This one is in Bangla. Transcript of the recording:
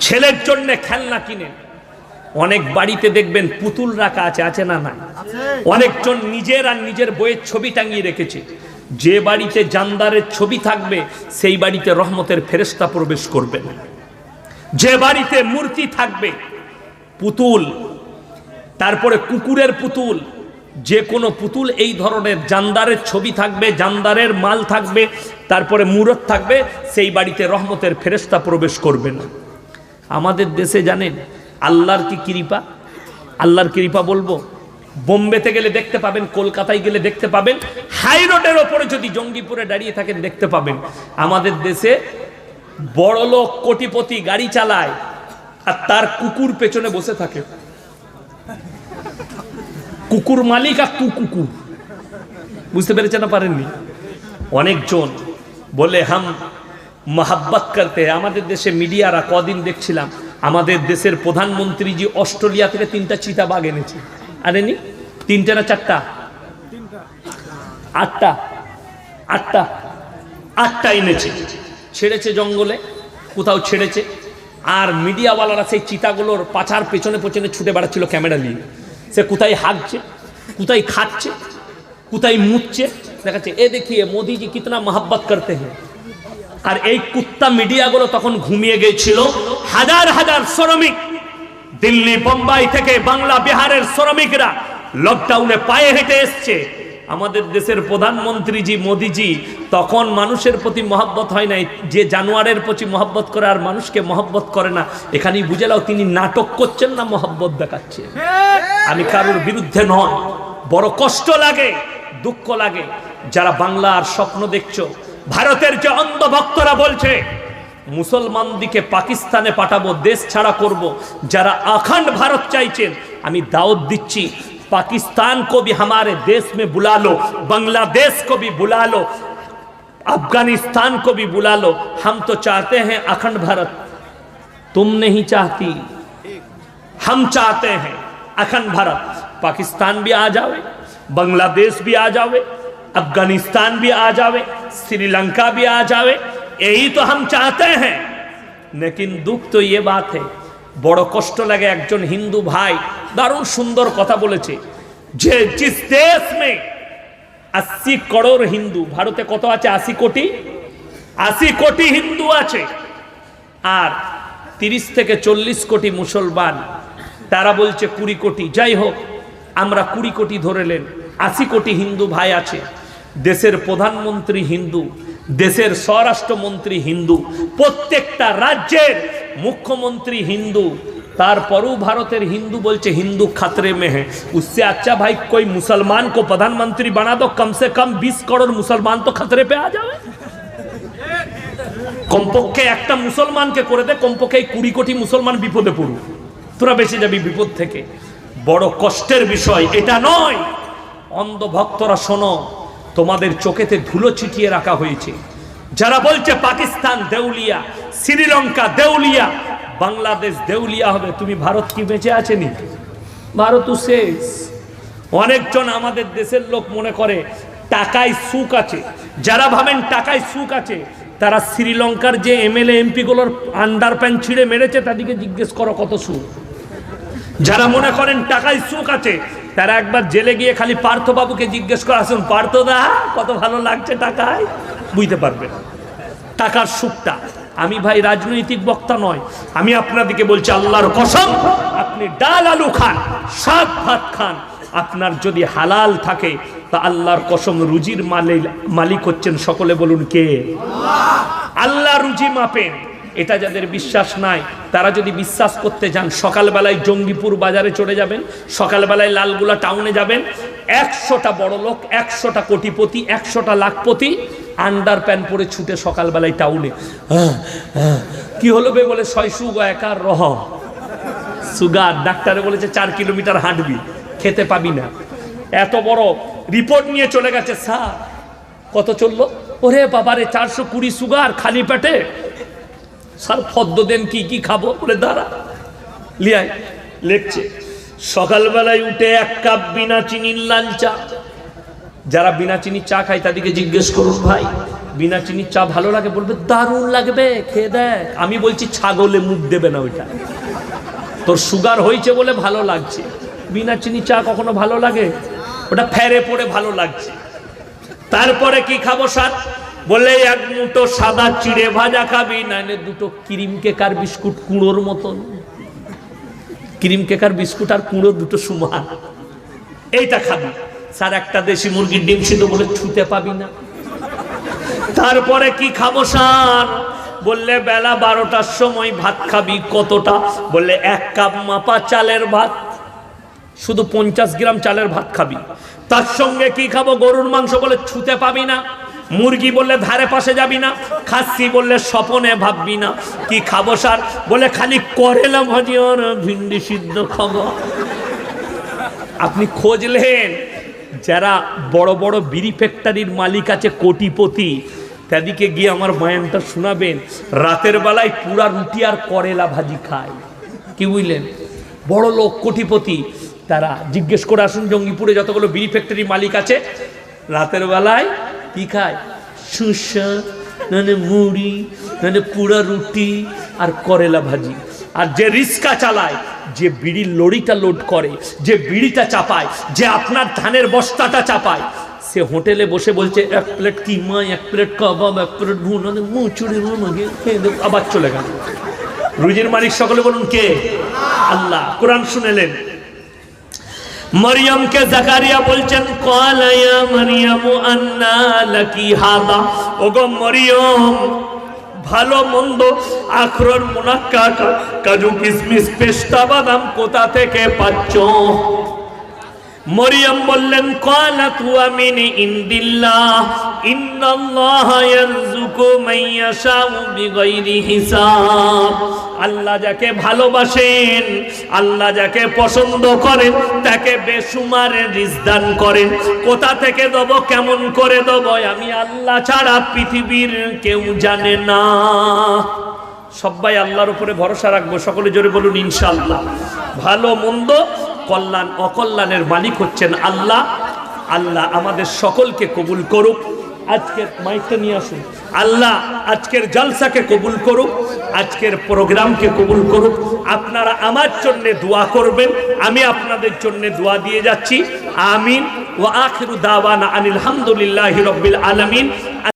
ছেলের জন্য খেলনা কিনেন অনেক বাড়িতে দেখবেন পুতুল রাখা আছে আছে না না অনেকজন নিজের আর নিজের বইয়ের ছবি টাঙিয়ে রেখেছে। যে বাড়িতে জানদারের ছবি থাকবে সেই বাড়িতে রহমতের ফেরেস্তা প্রবেশ করবে না। যে বাড়িতে মূর্তি থাকবে পুতুল তারপরে কুকুরের পুতুল যে কোনো পুতুল এই ধরনের জানদারের ছবি থাকবে জানদারের মাল থাকবে তারপরে মূরত থাকবে সেই বাড়িতে রহমতের ফেরেস্তা প্রবেশ করবে না। আমাদের দেশে জানেন, আল্লাহর কি কৃপা? আল্লাহর কৃপা বলব, বোম্বেতে গেলে দেখতে পাবেন, কলকাতায় গেলে দেখতে পাবেন, হাই রোডের ওপরে যদি জঙ্গিপুরে দাঁড়িয়ে থাকেন, দেখতে পাবেন, আমাদের দেশে বড় লোক কোটিপতি গাড়ি চালায় আর তার কুকুর পেছনে বসে থাকে। কুকুর মালিক আর তু কুকুর। বুঝতে পেরেছে না পারেননি? অনেকজন বলে, হাম মহাব্বত করতে আমাদের দেশে মিডিয়ারা কদিন দেখছিলাম, আমাদের দেশের প্রধানমন্ত্রী জি অস্ট্রেলিয়া থেকে তিনটা চিতা বাঘ এনেছে। আনেনি তিনটা না চারটা? আটটা। আটটা। আটটা এনেছে। ছেড়েছে জঙ্গলে, কোথাও ছেড়েছে। আর মিডিয়াওয়ালারা সেই চিতাগুলোর পাছার পেছনে পেছনে ছুটে বেড়াচ্ছিল ক্যামেরা নিয়ে। সে কোথায় হাঁকছে কোথায় খাচ্ছে কোথায় মুচ্ছে দেখাচ্ছে, এ দেখিয়ে মোদিজি কিতনা মহাব্বত করতে हैं আর এই কুত্তা মিডিয়াগুলো তখন ঘুমিয়ে গিয়েছিল। হাজার হাজার শ্রমিক দিল্লি, বোম্বাই থেকে বাংলা বিহারের শ্রমিকরা লকডাউনে পায়ে হেঁটে এসছে। আমাদের দেশের প্রধানমন্ত্রীজি, মোদিজি, তখন মানুষের প্রতি মহব্বত হয় নাই। যে জানোয়ারের প্রতি মহব্বত করে আর মানুষকে মহব্বত করে না। এখানেই বুঝে নাও, তিনি নাটক করছেন না মহব্বত দেখাচ্ছেন। আমি কারোর বিরুদ্ধে নয়, বড় কষ্ট লাগে, দুঃখ লাগে। যারা বাংলার স্বপ্ন দেখছ ভারতের যে অন্ধ ভক্তরা বলছে মুসলমান দিকে পাকিস্তানে পাঠাবো দেশ ছাড়া করব যারা अखंड भारत চাইছেন আমি দাওয়াত দিচ্ছি पाकिस्तान को भी हमारे देश में बुला लो बांग्लादेश को भी बुला लो अफगानिस्तान को भी बुला लो हम तो चाहते हैं अखंड भारत तुम नहीं चाहती हम चाहते हैं अखंड भारत पाकिस्तान भी आ जावे बांग्लादेश भी आ जावे अफगानिस्तान भी आ जावे श्रीलंका भी आ जावे यही तो हम चाहते हैं लेकिन दुख तो ये बात है বড় কষ্ট লাগে একজন হিন্দু ভাই দারুণ সুন্দর কথা বলেছে যে জিস দেশ মে আশি করোড় হিন্দু ভারতে কত আছে আশি কোটি আশি কোটি হিন্দু আছে আর তিরিশ থেকে চল্লিশ কোটি মুসলমান তারা বলছে কুড়ি কোটি যাই হোক আমরা কুড়ি কোটি ধরেলেন আশি কোটি হিন্দু ভাই আছে দেশের প্রধানমন্ত্রী হিন্দু, দেশের স্বরাষ্ট্রমন্ত্রী হিন্দু, প্রত্যেকটা রাজ্যের মুখ্যমন্ত্রী হিন্দু, তারপরও ভারতের হিন্দু বলছে, হিন্দু খাতরে মেহে উসে আচ্ছা ভাই, কই মুসলমান কো প্রধানমন্ত্রী বানা দো, কমসে কম বিশ করোড় মুসলমান তো খাতরে পে আ যাবে। কমপক্ষে একটা মুসলমানকে করে দে, কমপক্ষে কুড়ি কোটি মুসলমান বিপদে পড়ুক। তোরা বেঁচে যাবি বিপদ থেকে। বড় কষ্টের বিষয়, এটা নয়। অন্ধভক্তরা শোনো তোমাদের চোখেতে ধুলো ছিটিয়ে রাখা হয়েছে। যারা বলছে পাকিস্তান দেউলিয়া, শ্রীলঙ্কা দেউলিয়া, বাংলাদেশ দেউলিয়া হবে, তুমি ভারত কি বেঁচে আছেনি ভারত শেষ। অনেকজন আমাদের দেশের লোক মনে করে, টাকায় সুখ আছে। যারা ভাবেন টাকায় সুখ আছে, তারা শ্রীলঙ্কার যে এমএলএ, এমপিগুলোর আন্ডার প্যান্ট ছিঁড়ে মেরেছে, তাদেরকে জিজ্ঞেস করো কত সুখ। যারা মনে করেন টাকায় সুখ আছে তারা একবার জেলে গিয়ে খালি পার্থবাবুকে জিজ্ঞেস করে, আসুন, পার্থদা, কত ভালো লাগছে টাকায়? বুঝতে পারবেন টাকার সুখটা। আমি ভাই রাজনৈতিক বক্তা নয়। আমি আপনাদেরকে বলছি, আল্লাহর কসম, আপনি ডাল আলু খান সাত ভাত খান। আপনার যদি হালাল থাকে, তা আল্লাহর কসম রুজির মালিক মালিক হচ্ছেন সকলে বলুন কে? আল্লাহ রুজি মাপেন। এটা যাদের বিশ্বাস নাই তারা যদি বিশ্বাস করতে যান সকালবেলায় জঙ্গিপুর বাজারে চলে যাবেন সকালবেলায় লালগুলা টাউনে যাবেন একশোটা বড় লোক একশোটা কোটিপতি একশোটা লাখপতি আন্ডার প্যান্ট পরে ছুটে সকালবেলায় টাউনে। আহ, আহ, কি হলো বে বলে শয়সু একার রহ। সুগার ডাক্তারে বলেছে চার কিলোমিটার হাঁটবি খেতে পাবি না। এত বড় রিপোর্ট নিয়ে চলে গেছে স্যার কত চলল? ওরে বাবারে চারশো কুড়ি সুগার খালি পেটে? স্যার ফদ্দ দেন কি কি খাব? বলে, দাঁড়া। লিয়াই লেখছে সকালবেলায় উঠে এক কাপ বিনা চিনির লাল চা যারা বিনা চিনির চা খায়, তাদেরকে জিজ্ঞেস করুন, ভাই, বিনা চিনির চা ভালো লাগে? বলবে, দারুণ লাগবে, খেয়ে দেখ। আমি বলছি, ছাগলে মুখ দেবে না ওইটা। তোর সুগার হয়েছে বলে ভালো লাগছে। বিনা চিনি চা কখনো ভালো লাগে? ওটা ফেরে পড়ে ভালো লাগছে। তারপরে কি খাব, স্যার? বলে এক মুঠো সাদা চিড়ে ভাজা খাবি নাহলে দুটো ক্রিম কেকার বিস্কুট কুড়োর মতন। ক্রিম কেকার বিস্কুট আর কুড়ো দুটো সমান। এইটা খাবি। স্যার, একটা দেশি মুরগির ডিম সিদ্ধ বলে ছুতে পাবি না। তারপরে কি খাব সার বললে, বেলা বারোটার সময় ভাত খাবি, কতটা? বললে, এক কাপ মাপা চালের ভাত। শুধু পঞ্চাশ গ্রাম চালের ভাত খাবি। তার সঙ্গে কি খাব? গরুর মাংস বলে ছুতে পাবি না। মুরগি বললে ধারে পাশে যাবি না, খাসি বললে স্বপনে ভাববি না। কি খাব সার বলে খালি করেলা ভাজি আর ভিন্ডি সিদ্ধ খাব। আপনি খোঁজলেন, যারা বড় বড় বিড়ি ফ্যাক্টরির মালিক আছে কোটিপতি তাদিকে গিয়ে আমার বয়ানটা শোনাবেন। রাতের বেলায় পুরা রুটি আর করেলা ভাজি খায়। কি বুঝলেন? বড় লোক, কোটিপতি, তারা জিজ্ঞেস করে আসুন জঙ্গিপুরে যতগুলো বিড়ি ফ্যাক্টরি মালিক আছে। রাতের বেলায় কি খায়? সুসা মানে মুড়ি মানে পুরা রুটি আর করেলা ভাজি। আর যে রিস্কা চালায়, যে বিড়ির লড়িটা লোড করে, যে বিড়িটা চাপায়, যে আপনার ধানের বস্তাটা চাপায়, সে হোটেলে বসে বলছে, এক প্লেট কিমা, এক প্লেট কাবাব, এক প্লেট ভুনানে মুচুরি আবার চলে গেল। রুজির মালিক সকলে বলুন কে? আল্লাহ। কোরআন শুনেলেন মরিয়মকে জাকারিয়া বলছেন কলায়া মরিয়ম আন্না লাকি হাদা? ওগো মরিয়ম, ভালো মন্দ আখরোর মুনাক্কা কাজু কিশমিশ পেস্তা বাদাম কোথা থেকে পাচ্ছ? মরিয়ম বললেন কলা তুয়া মিনি ইন্দিল্লাহ, ইন্নাল্লাহ ইয়ারযুকু মান ইয়াশাউ বিগাইরি হিসাব। আল্লাহ যাকে ভালোবাসেন, আল্লাহ যাকে পছন্দ করেন, তাকে বেসুমার রিজদান করেন। কোথা থেকে দেব, কেমন করে দেব, আমি আল্লাহ ছাড়া পৃথিবীর কেউ জানে না। সবাই আল্লাহর উপরে ভরসা রাখব, সকলে জোরে বলুন, ইনশাআল্লাহ। ভালো, মন্দ কল্যাণ, অকল্যাণের মালিক হচ্ছেন আল্লাহ। আল্লাহ আমাদের সকলকে কবুল করুক। আজকের মাইকটা নিয়ে আসুন। আল্লাহ আজকের জলসাকে কবুল করুক। আজকের প্রোগ্রামকে কবুল করুক। আপনারা আমার জন্য দোয়া করবেন। আমি আপনাদের জন্য দোয়া দিয়ে যাচ্ছি। আমিন। ও আখিরু দাওয়ানা আনিল হামদুলিল্লাহি আলামিন।